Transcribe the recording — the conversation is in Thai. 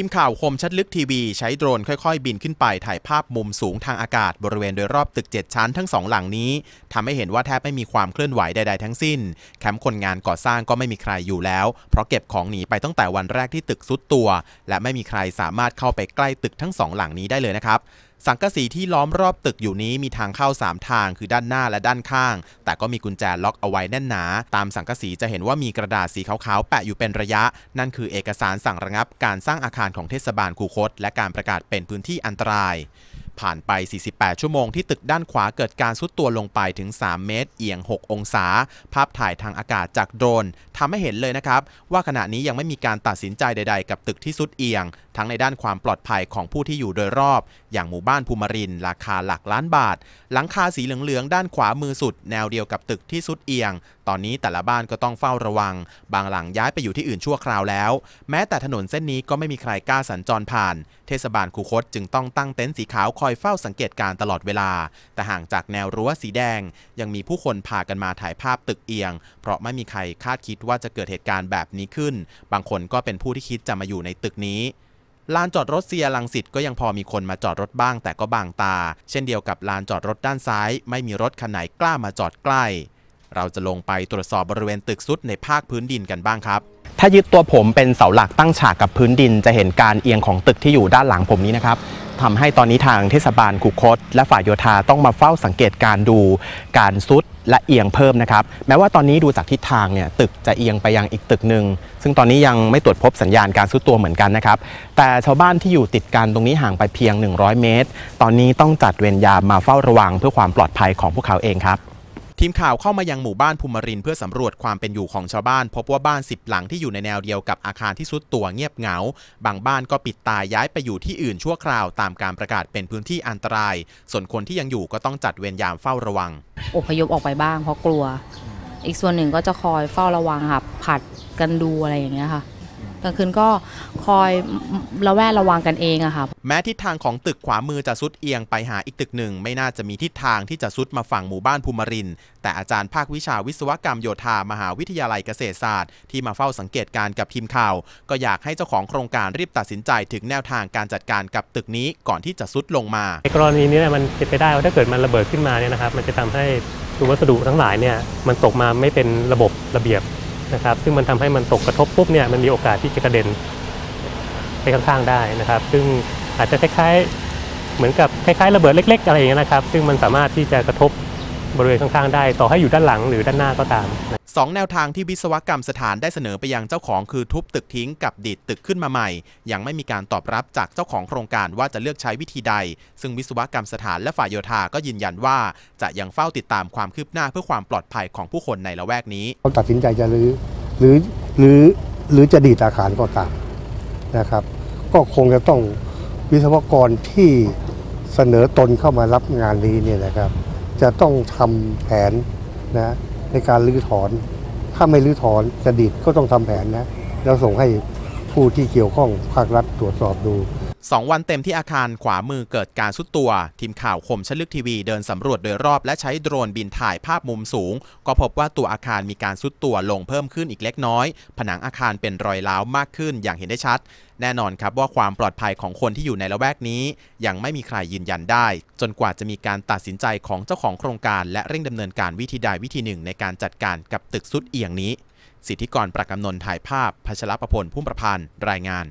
ทีมข่าวคมชัดลึกทีวีใช้โดรนค่อยๆ บินขึ้นไปถ่ายภาพมุมสูงทางอากาศบริเวณโดยรอบตึก 7 ชั้นทั้งสองหลังนี้ทำให้เห็นว่าแทบไม่มีความเคลื่อนไหวใดๆทั้งสิ้น แคมป์คนงานก่อสร้างก็ไม่มีใครอยู่แล้ว เพราะเก็บของหนีไปตั้งแต่วันแรกที่ตึกซุดตัว และไม่มีใครสามารถเข้าไปใกล้ตึกทั้งสองหลังนี้ได้เลยนะครับ สังกะสีที่ล้อมรอบตึกอยู่นี้มีทางเข้า 3 ทางคือด้านหน้าและด้านข้าง แต่ก็มีกุญแจล็อกเอาไว้แน่นหนา ตามสังกะสีจะเห็นว่ามีกระดาษสีขาวๆแปะอยู่เป็นระยะ นั่นคือเอกสารสั่งระงับการสร้างอาคารของเทศบาลคูคต และการประกาศเป็นพื้นที่อันตราย ผ่านไป 48 ชั่วโมงที่ตึกด้านขวาเกิดการซุดตัวลงไปถึง 3 เมตร เอียง 6 องศา ภาพถ่ายทางอากาศจากโดรนทำให้เห็นเลยนะครับ ว่าขณะนี้ยังไม่มีการตัดสินใจใด ๆ กับตึกที่ซุดเอียง ทั้งในด้านความปลอดภัยของผู้ที่อยู่โดยรอบ อย่างหมู่บ้านภูมิริน ราคาหลักล้านบาท หลังคาสีเหลืองๆด้านขวามือสุด แนวเดียวกับตึกที่ซุดเอียง ตอนนี้แต่ละบ้านก็ต้องเฝ้าระวัง บางหลังย้ายไปอยู่ที่อื่นชั่วคราวแล้ว แม้แต่ถนนเส้นนี้ก็ไม่มีใครกล้าสัญจรผ่าน เทศบาลคูคตจึงต้องตั้งเต็นท์สีขาวคอยเฝ้าสังเกตการณ์ตลอดเวลา แต่ห่างจากแนวรั้วสีแดง ยังมีผู้คนพากันมาถ่ายภาพตึกเอียง เพราะไม่มีใครคาดคิดว่าจะเกิดเหตุการณ์แบบนี้ขึ้น บางคนก็เป็นผู้ที่คิดจะมาอยู่ในตึกนี้ลานจอดรถเซียลังสิตก็ยังพอมีคนมาจอดรถบ้างแต่ก็บางตา เช่นเดียวกับลานจอดรถด้านซ้าย ไม่มีรถคันไหนกล้ามาจอดใกล้ เราจะลงไปตรวจสอบบริเวณตึกซุดในภาคพื้นดินกันบ้างครับ ถ้ายึดตัวผมเป็นเสาหลักตั้งฉากกับพื้นดิน จะเห็นการเอียงของตึกที่อยู่ด้านหลังผมนี้นะครับทำให้ตอนนี้ทางเทศบาลคุคต และฝ่ายโยธาต้องมาเฝ้าสังเกตการดูการซุดและเอียงเพิ่มนะครับ แม้ว่าตอนนี้ดูจากทิศทางเนี่ยตึกจะเอียงไปยังอีกตึกหนึ่งซึ่งตอนนี้ยังไม่ตรวจพบสัญญาณการซุดตัวเหมือนกันนะครับ แต่ชาวบ้านที่อยู่ติดกันตรงนี้ห่างไปเพียง 100 เมตร ตอนนี้ต้องจัดเวรยามมาเฝ้าระวังเพื่อความปลอดภัยของพวกเขาเองครับ ทีมข่าวเข้ามายังหมู่บ้านภูมิรินเพื่อสำรวจความเป็นอยู่ของชาวบ้าน พบว่าบ้าน10หลังที่อยู่ในแนวเดียวกับอาคารที่ซุดตัวเงียบเหงา บางบ้านก็ปิดตายย้ายไปอยู่ที่อื่นชั่วคราวตามการประกาศเป็นพื้นที่อันตราย ส่วนคนที่ยังอยู่ก็ต้องจัดเวรยามเฝ้าระวัง อพยพออกไปบ้างเพราะกลัว อีกส่วนหนึ่งก็จะคอยเฝ้าระวังค่ะผัดกันดูอะไรอย่างเงี้ยค่ะ กลางคืนก็คอยระแวดระวังกันเองอะค่ะ แม้ทิศทางของตึกขวามือจะซุดเอียงไปหาอีกตึกหนึ่ง ไม่น่าจะมีทิศทางที่จะซุดมาฝั่งหมู่บ้านภูมิรินทร์แต่อาจารย์ภาควิชาวิศวกรรมโยธามหาวิทยาลัยเกษตรศาสตร์ ที่มาเฝ้าสังเกตการณ์กับทีมข่าว ก็อยากให้เจ้าของโครงการรีบตัดสินใจถึงแนวทางการจัดการกับตึกนี้ก่อนที่จะซุดลงมาในกรณีนี้เนี่ยมันเป็นไปได้ว่าถ้าเกิดมันระเบิดขึ้นมาเนี่ยนะครับมันจะทำให้ตัววัสดุทั้งหลายเนี่ยมันตกมาไม่เป็นระบบระเบียบ นะครับ ซึ่งมันทำให้มันตกกระทบปุ๊บเนี่ยมันมีโอกาสที่จะกระเด็นไปข้างๆได้นะครับ ซึ่งอาจจะคล้ายๆเหมือนกับคล้ายๆระเบิดเล็ก ๆ อะไรอย่างเงี้ยนะครับ ซึ่งมันสามารถที่จะกระทบบริเวณข้างๆได้ ต่อให้อยู่ด้านหลังหรือด้านหน้าก็ตาม 2 แนวทางที่วิศวกรรมสถานได้เสนอไปยังเจ้าของคือทุบตึกทิ้งกับดิดตึกขึ้นมาใหม่ ยังไม่มีการตอบรับจากเจ้าของโครงการว่าจะเลือกใช้วิธีใด ซึ่งวิศวกรรมสถานและฝ่ายโยธาก็ยืนยันว่า จะยังเฝ้าติดตามความคืบหน้าเพื่อความปลอดภัยของผู้คนในละแวกนี้เขาตัดสินใจจะรื้อหรือหรือหรือจะดีดอาคารก็ตามนะครับ ก็คงจะต้องวิศวกรที่เสนอตนเข้ามารับงานนี้เนี่ยนะครับ จะต้องทำแผนนะ ในการรื้อถอน ถ้าไม่รื้อถอนจะดีดก็ต้องทำแผนนะ แล้วส่งให้ผู้ที่เกี่ยวข้องภาครัฐตรวจสอบดู สองวันเต็มที่อาคารขวามือเกิดการสุดตัว ทีมข่าวคมชลึกทีวีเดินสำรวจโดยรอบและใช้โดรนบินถ่ายภาพมุมสูง ก็พบว่าตัวอาคารมีการสุดตัวลงเพิ่มขึ้นอีกเล็กน้อย ผนังอาคารเป็นรอยร้าวมากขึ้นอย่างเห็นได้ชัด แน่นอนครับว่าความปลอดภัยของคนที่อยู่ในละแวกนี้ ยังไม่มีใครยืนยันได้ จนกว่าจะมีการตัดสินใจของเจ้าของโครงการ และเร่งดำเนินการวิธีใดวิธีหนึ่ง ในการจัดการกับตึกสุดเอียงนี้ สิทธิกรประกำนนถ่ายภาพพัชรประพลพุ่มประพันธ์รายงาน